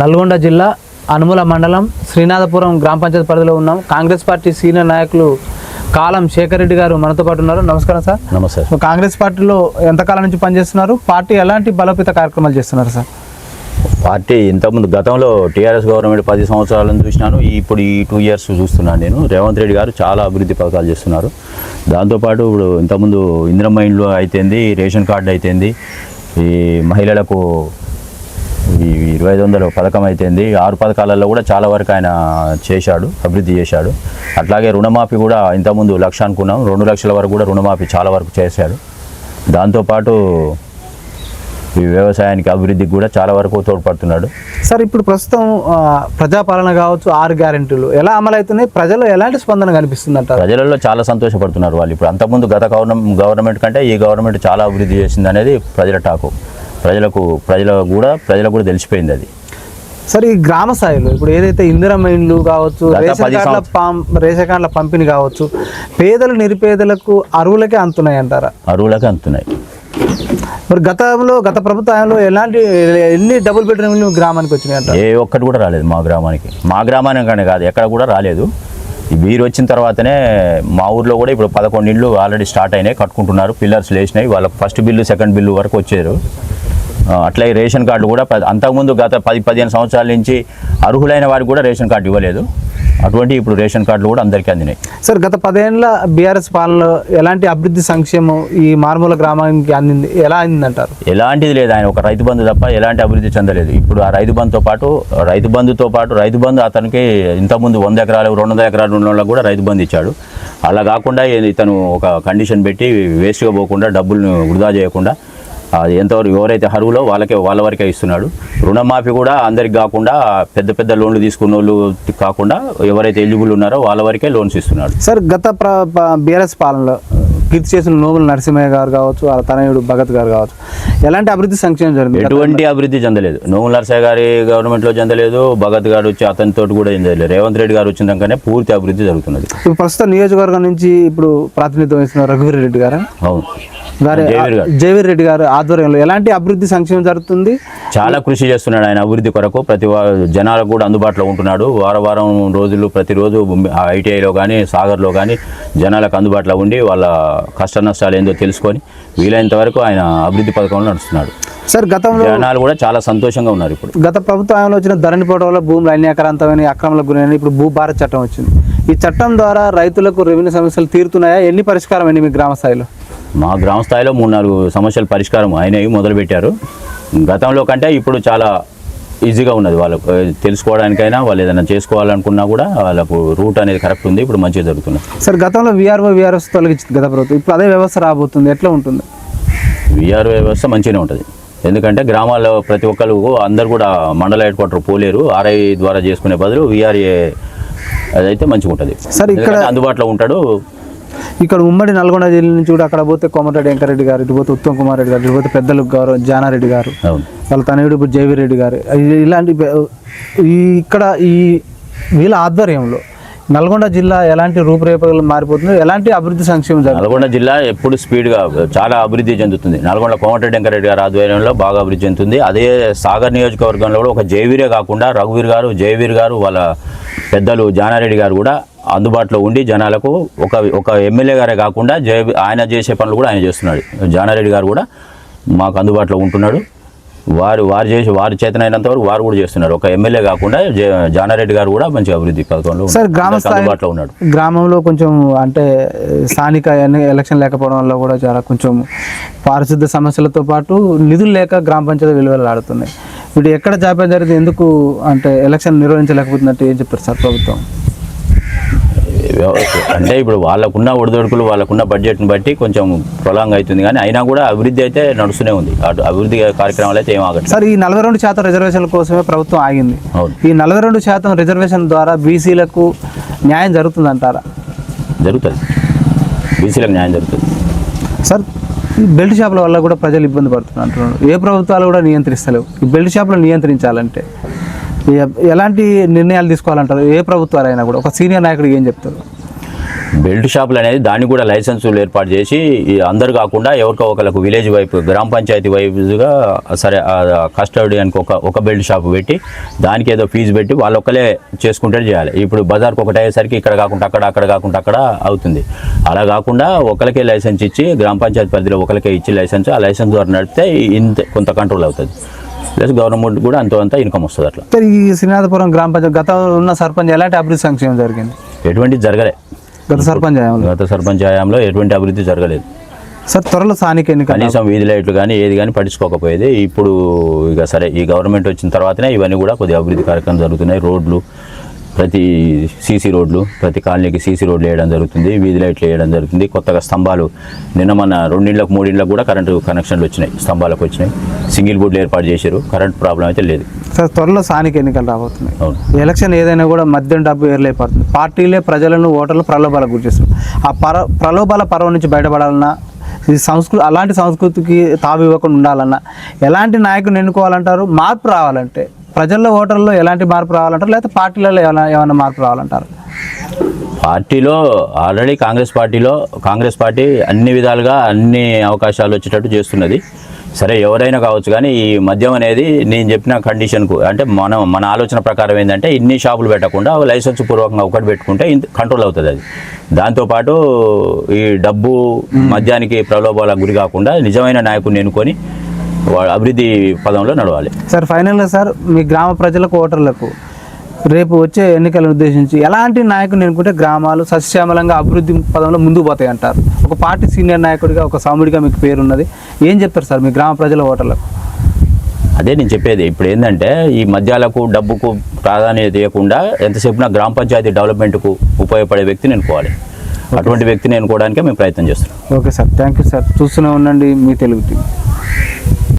నల్గొండ జిల్లా అనుముల మండలం శ్రీనాథపురం గ్రామ పంచాయతీ పరిధిలో ఉన్నాం. కాంగ్రెస్ పార్టీ సీనియర్ నాయకులు కాలం శేఖర్ రెడ్డి గారు మనతో పాటు ఉన్నారు. నమస్కారం సార్. నమస్తే కాంగ్రెస్ పార్టీలో ఎంతకాలం నుంచి పనిచేస్తున్నారు? పార్టీ ఎలాంటి బలోపేత కార్యక్రమాలు చేస్తున్నారు సార్? పార్టీ ఇంతకుముందు గతంలో టీఆర్ఎస్ గవర్నమెంట్ పది సంవత్సరాలను చూసినాను. ఇప్పుడు ఈ టూ ఇయర్స్ చూస్తున్నాను నేను. రేవంత్ రెడ్డి గారు చాలా అభివృద్ధి పథకాలు చేస్తున్నారు. దాంతోపాటు ఇప్పుడు ఇంతకుముందు ఇందిరమ్మ ఇండ్లు అయితేంది రేషన్ కార్డు అయితేంది ఈ మహిళలకు ఈ ఇరవై ఐదు వందల పథకం అయితేంది. ఆరు పథకాలలో కూడా చాలా వరకు ఆయన చేశాడు అభివృద్ధి చేశాడు. అట్లాగే రుణమాఫీ కూడా ఇంతకుముందు లక్ష అనుకున్నాం. రెండు లక్షల వరకు కూడా రుణమాఫీ చాలా వరకు చేశాడు. దాంతోపాటు ఈ వ్యవసాయానికి అభివృద్ధికి కూడా చాలా వరకు తోడ్పడుతున్నాడు. సార్ ఇప్పుడు ప్రస్తుతం ప్రజాపాలన కావచ్చు ఆరు గ్యారెంటీలు ఎలా అమలవుతున్నాయి? ప్రజలు ఎలాంటి స్పందన కనిపిస్తుంది అంటారు ప్రజలలో చాలా సంతోషపడుతున్నారు వాళ్ళు. ఇప్పుడు అంతకుముందు గత గవర్నమెంట్ గవర్నమెంట్ కంటే ఈ గవర్నమెంట్ చాలా అభివృద్ధి చేసింది అనేది ప్రజల టాకు. ప్రజలకు ప్రజలకు కూడా ప్రజలకు కూడా తెలిసిపోయింది అది. సార్ ఈ గ్రామ స్థాయిలో ఇప్పుడు ఏదైతే ఇందిరమ్మ ఇండ్లు కావచ్చు రేషన్ కార్డుల రేషన్ కార్డుల పంపిణీ కావచ్చు పేదలు నిరుపేదలకు అరువులకే అందుతున్నాయి అంటారా? అరువులకు అందుతున్నాయి మరి గతంలో గత ప్రభుత్వంలో ఎలాంటి ఎన్ని డబుల్ బెడ్రూమ్ ఇల్లు గ్రామానికి వచ్చినాయి ఏ ఒక్కటి కూడా రాలేదు మా గ్రామానికి. మా గ్రామానికనే కాదు ఎక్కడ కూడా రాలేదు. వీరు వచ్చిన తర్వాతనే మా ఊర్లో కూడా ఇప్పుడు పదకొండు ఇళ్ళు ఆల్రెడీ స్టార్ట్ అయినాయి కట్టుకుంటున్నారు పిల్లర్స్ లేచినాయి వాళ్ళకి ఫస్ట్ బిల్లు సెకండ్ బిల్లు వరకు వచ్చారు. అట్లాగే రేషన్ కార్డు కూడా అంతకుముందు గత పది పదిహేను సంవత్సరాల నుంచి అర్హులైన వారికి కూడా రేషన్ కార్డు ఇవ్వలేదు. అటువంటి ఇప్పుడు రేషన్ కార్డులు కూడా అందరికీ అందినాయి. సార్ గత పదేళ్ళ బీఆర్ఎస్ పాలనలో ఎలాంటి అభివృద్ధి సంక్షేమం ఈ మారుమూల గ్రామానికి అందింది ఎలా అందిందంటారు? ఎలాంటిది లేదు ఆయన ఒక రైతు బంధు తప్ప ఎలాంటి అభివృద్ధి చెందలేదు. ఇప్పుడు ఆ రైతు బంధుతో పాటు రైతు బంధుతో పాటు రైతు బంధు అతనికి ఇంతకుముందు వంద ఎకరాలు రెండు వందల ఎకరాలు ఉన్న వాళ్ళకి కూడా రైతు బంధు ఇచ్చాడు. అలా కాకుండా ఇతను ఒక కండిషన్ పెట్టి వేస్ట్గా పోకుండా డబ్బులను వృధా చేయకుండా ఎంతవరకు ఎవరైతే అర్హులో వాళ్ళకే వాళ్ళ వరకే ఇస్తున్నాడు. రుణమాఫీ కూడా అందరికి కాకుండా పెద్ద పెద్ద లోన్లు తీసుకున్న వాళ్ళు కాకుండా ఎవరైతే ఎలిజిబుల్ ఉన్నారో వాళ్ళ వరకే లోన్స్ ఇస్తున్నాడు. సార్ గత బీఆర్ఎస్ పాలనలో కీర్తి చేసిన నోబుల్ నరసింహయ్య గారు కావచ్చు ఆ తనయుడు భగత్ గారు కావచ్చు ఎలాంటి అభివృద్ధి సంక్షేమం జరిగింది ఎటువంటి అభివృద్ధి చెందలేదు. నోముల నరసయ్య గారి గవర్నమెంట్లో చెందలేదు భగత్ గారు వచ్చి అతనితో కూడా ఏం చేయలేదు రేవంత్ రెడ్డి గారు వచ్చినాకనే పూర్తి అభివృద్ధి జరుగుతున్నది. ఇప్పుడు ప్రస్తుతం నియోజకవర్గం నుంచి ఇప్పుడు ప్రాతినిధ్యం వహిస్తున్న రఘువీర్ రెడ్డి గారు? అవును. గారి జయవీర్ రెడ్డి గారు ఆధ్వర్యంలో ఎలాంటి అభివృద్ధి సంక్షేమం జరుగుతుంది? చాలా కృషి చేస్తున్నాడు ఆయన అభివృద్ధి కొరకు. ప్రతి జనాలకు కూడా అందుబాటులో ఉంటున్నాడు. వార వారం రోజులు ప్రతిరోజు ఐటీఐలో కానీ సాగర్లో కానీ జనాలకు అందుబాటులో ఉండి వాళ్ళ కష్ట నష్టాలు ఏందో తెలుసుకొని వీలైనంత వరకు ఆయన అభివృద్ధి పథకంలో నడుస్తున్నాడు. సార్ గతంలో జనాలు కూడా చాలా సంతోషంగా ఉన్నారు ఇప్పుడు. గత ప్రభుత్వంలో వచ్చిన ధరణి పోవడం వల్ల భూములు అన్యాక్రాంతమైన అక్రమాలకు గురైన ఇప్పుడు భూ భారత్ చట్టం వచ్చింది. ఈ చట్టం ద్వారా రైతులకు రెవెన్యూ సమస్యలు తీరుతున్నాయా? ఎన్ని పరిష్కారం అండి మీ గ్రామ స్థాయిలో? మా గ్రామ స్థాయిలో మూడు నాలుగు సమస్యల పరిష్కారం అయినవి మొదలుపెట్టారు. గతంలో కంటే ఇప్పుడు చాలా ఈజీగా ఉన్నది. వాళ్ళకు తెలుసుకోవడానికైనా వాళ్ళు ఏదైనా చేసుకోవాలనుకున్నా కూడా వాళ్ళకు రూట్ అనేది కరెక్ట్ ఉంది. ఇప్పుడు మంచిగా జరుగుతుంది సార్ గతంలో విఆర్ఓ విఆర్ఎస్ తొలగించింది గత ప్రభుత్వం ఇప్పుడు అదే వ్యవస్థ రాబోతుంది. ఎట్లా ఉంటుంది? విఆర్ వ్యవస్థ మంచిగానే ఉంటుంది. ఎందుకంటే గ్రామాల్లో ప్రతి ఒక్కరు అందరు కూడా మండల హెడ్ క్వార్టర్ పోలేరు. ఆర్ఐ ద్వారా చేసుకునే బదులు విఆర్ఏ అదైతే మంచిగా ఉంటుంది సార్ ఇక్కడ అందుబాటులో ఉంటాడు. ఇక్కడ ఉమ్మడి నల్గొండ జిల్లా నుంచి కూడా అక్కడ పోతే కోమటిరెడ్డి వెంకరెడ్డి గారు ఇటు పోతే ఉత్తమ్ కుమార్ రెడ్డి గారు ఇటు పోతే పెద్దలు గౌరవ జానారెడ్డి గారు వాళ్ళ తనయుడు ఇప్పుడు జయవీర్ రెడ్డి గారు. ఇలాంటి ఈ ఇక్కడ ఈ వీళ్ళ ఆధ్వర్యంలో నల్గొండ జిల్లా ఎలాంటి రూపురేఖలు మారిపోతుంది ఎలాంటి అభివృద్ధి సంక్షేమం జరుగుతుంది నల్గొండ జిల్లా ఎప్పుడు స్పీడ్గా చాలా అభివృద్ధి చెందుతుంది. నల్గొండ కోమటిరెడ్డి వెంకరెడ్డి గారి ఆధ్వర్యంలో బాగా అభివృద్ధి చెందుతుంది. అదే సాగర్ నియోజకవర్గంలో కూడా ఒక జయవీరే కాకుండా రఘువీర్ గారు జయవీర్ గారు వాళ్ళ పెద్దలు జానారెడ్డి గారు కూడా అందుబాటులో ఉండి జనాలకు ఒక ఒక ఎమ్మెల్యే గారే కాకుండా జయ ఆయన చేసే పనులు కూడా ఆయన చేస్తున్నాడు. జానారెడ్డి గారు కూడా మాకు అందుబాటులో ఉంటున్నాడు. వారు వారు చేసి వారి చేతనైనంత వరకు వారు కూడా చేస్తున్నారు. ఒక ఎమ్మెల్యే కాకుండా జానారెడ్డి గారు కూడా మంచి అభివృద్ధి పథకంలో అందుబాటులో ఉన్నాడు. గ్రామంలో కొంచెం అంటే స్థానిక ఎలక్షన్ లేకపోవడం వల్ల కూడా చాలా కొంచెం పారిశుద్ధ సమస్యలతో పాటు నిధులు లేక గ్రామ పంచాయతీ విలువలు ఆడుతున్నాయి. వీటి ఎక్కడ జాప్యం జరిగింది? ఎందుకు అంటే ఎలక్షన్ నిర్వహించలేకపోతున్నట్టు ఏం చెప్పారు సార్ ప్రభుత్వం? అంటే ఇప్పుడు వాళ్ళకున్న ఒడిదొడుకులు వాళ్ళకున్న బడ్జెట్ని బట్టి కొంచెం ప్రొలాంగ్ అవుతుంది కానీ అయినా కూడా అభివృద్ధి అయితే నడుస్తూనే ఉంది. అటు అభివృద్ధి కార్యక్రమాలు అయితే ఏం ఆగట్లేదు. సార్ ఈ నలభై రెండు శాతం రిజర్వేషన్ల కోసమే ప్రభుత్వం ఆగింది. అవును. ఈ నలభై రెండు శాతం రిజర్వేషన్ ద్వారా బీసీలకు న్యాయం జరుగుతుందంటారా? జరుగుతుంది. బీసీలకు న్యాయం జరుగుతుంది. సార్ ఈ బెల్ట్ షాపుల వల్ల కూడా ప్రజలు ఇబ్బంది పడుతున్నారు అంటున్నారు. ఏ ప్రభుత్వాలు కూడా నియంత్రిస్తలేవు. ఈ బెల్ట్ షాపులు నియంత్రించాలంటే ఎలాంటి నిర్ణయాలు తీసుకోవాలంటారు? ఏ ప్రభుత్వాలైనా కూడా ఒక సీనియర్ నాయకుడు ఏం చెప్తారు? బెల్ట్ షాపులు అనేది దాన్ని కూడా లైసెన్సులు ఏర్పాటు చేసి అందరు కాకుండా ఎవరికో ఒకరికి విలేజ్ వైపు గ్రామ పంచాయతీ వైపుగా సరే కస్టడియన్కి ఒక ఒక బెల్ట్ షాప్ పెట్టి దానికి ఏదో ఫీజు పెట్టి వాళ్ళు ఒక్కలే చేసుకుంటే చేయాలి. ఇప్పుడు బజార్కి ఒకటి అయ్యేసరికి ఇక్కడ కాకుండా అక్కడ అక్కడ కాకుండా అక్కడ అవుతుంది. అలా కాకుండా ఒకరికే లైసెన్స్ ఇచ్చి గ్రామ పంచాయతీ పరిధిలో ఒకరికే ఇచ్చి లైసెన్స్ ఆ లైసెన్స్ ద్వారా నడిపితే ఇంత కొంత కంట్రోల్ అవుతుంది. ప్లస్ గవర్నమెంట్ కూడా అంతో అంత ఇన్కమ్ వస్తుంది అట్లా. సార్ ఈ శ్రీనాథపురం గ్రామ పంచాయతీ గతంలో ఉన్న సర్పంచ్ ఎలాంటి అభివృద్ధి సంక్షేమం జరిగింది? ఎటువంటి జరగలే. గత సర్పంచ్ గత సర్పంచ్ హయాంలో ఎటువంటి అభివృద్ధి జరగలేదు. సార్ త్వరలో స్థానిక ఎన్నికలు కనీసం వీధి లైట్లు కానీ ఏది కానీ పట్టించుకోకపోయేది. ఇప్పుడు ఇక సరే ఈ గవర్నమెంట్ వచ్చిన తర్వాతనే ఇవన్నీ కూడా కొద్దిగా అభివృద్ధి కార్యక్రమం జరుగుతున్నాయి. రోడ్లు ప్రతి సీసీ రోడ్లు ప్రతి కాలనీకి సీసీ రోడ్లు వేయడం జరుగుతుంది వీధి లైట్లు వేయడం జరుగుతుంది. కొత్తగా స్తంభాలు నిన్న మన రెండింళ్ళకు మూడింళ్ళకు కూడా కరెంటు కనెక్షన్లు వచ్చినాయి స్తంభాలకు వచ్చినాయి. సింగిల్ బోర్డులు ఏర్పాటు చేశారు కరెంట్ ప్రాబ్లం అయితే లేదు. సార్ త్వరలో స్థానిక ఎన్నికలు రాబోతున్నాయి. ఎలక్షన్ ఏదైనా కూడా మద్యం డబ్బు ఏర్లైపోతుంది పార్టీలే ప్రజలను ఓటర్లు ప్రలోభాలకు గురి ఆ పర ప్రలోభాల పర్వం నుంచి బయటపడాలన్నా ఈ సంస్కృతి అలాంటి సంస్కృతికి తావు ఇవ్వకుండా ఉండాలన్నా ఎలాంటి నాయకుని ఎన్నుకోవాలంటారు? మార్పు రావాలంటే ప్రజల్లో ఓటర్లో ఎలాంటి మార్పు రావాలంటారు? లేకపోతే పార్టీలలో ఏమైనా ఏమైనా మార్పు రావాలంటారు? పార్టీలో ఆల్రెడీ కాంగ్రెస్ పార్టీలో కాంగ్రెస్ పార్టీ అన్ని విధాలుగా అన్ని అవకాశాలు వచ్చేటట్టు చేస్తున్నది. సరే ఎవరైనా కావచ్చు కానీ ఈ మద్యం అనేది నేను చెప్పిన కండిషన్కు అంటే మనం మన ఆలోచన ప్రకారం ఏంటంటే ఇన్ని షాపులు పెట్టకుండా లైసెన్స్ పూర్వకంగా ఒకటి పెట్టుకుంటే ఇంత కంట్రోల్ అవుతుంది అది. దాంతోపాటు ఈ డబ్బు మద్యానికి ప్రలోభాలకు గురి కాకుండా నిజమైన నాయకుడిని ఎన్నుకొని అభివృద్ధి పదంలో నడవాలి. సార్ ఫైనల్గా సార్ మీ గ్రామ ప్రజలకు ఓటర్లకు రేపు వచ్చే ఎన్నికలను ఉద్దేశించి ఎలాంటి నాయకుని ఎన్నుకుంటే గ్రామాలు సస్యశ్యామలంగా అభివృద్ధి పదంలో ముందుకు పోతాయి అంటారు? ఒక పార్టీ సీనియర్ నాయకుడిగా ఒక సాముడిగా మీకు పేరున్నది. ఏం చెప్తారు సార్ మీ గ్రామ ప్రజల ఓటర్లకు? అదే నేను చెప్పేది. ఇప్పుడు ఏంటంటే ఈ మద్యాలకు డబ్బుకు ప్రాధాన్యత ఇవ్వకుండా ఎంతసేపు గ్రామ పంచాయతీ డెవలప్మెంట్కు ఉపయోగపడే వ్యక్తిని ఎన్నుకోవాలి. అటువంటి వ్యక్తిని ఎన్నుకోవడానికే మేము ప్రయత్నం చేస్తున్నాం. Okay sir. Thank you sir. చూస్తూనే ఉండండి మీ తెలుగు టీవీ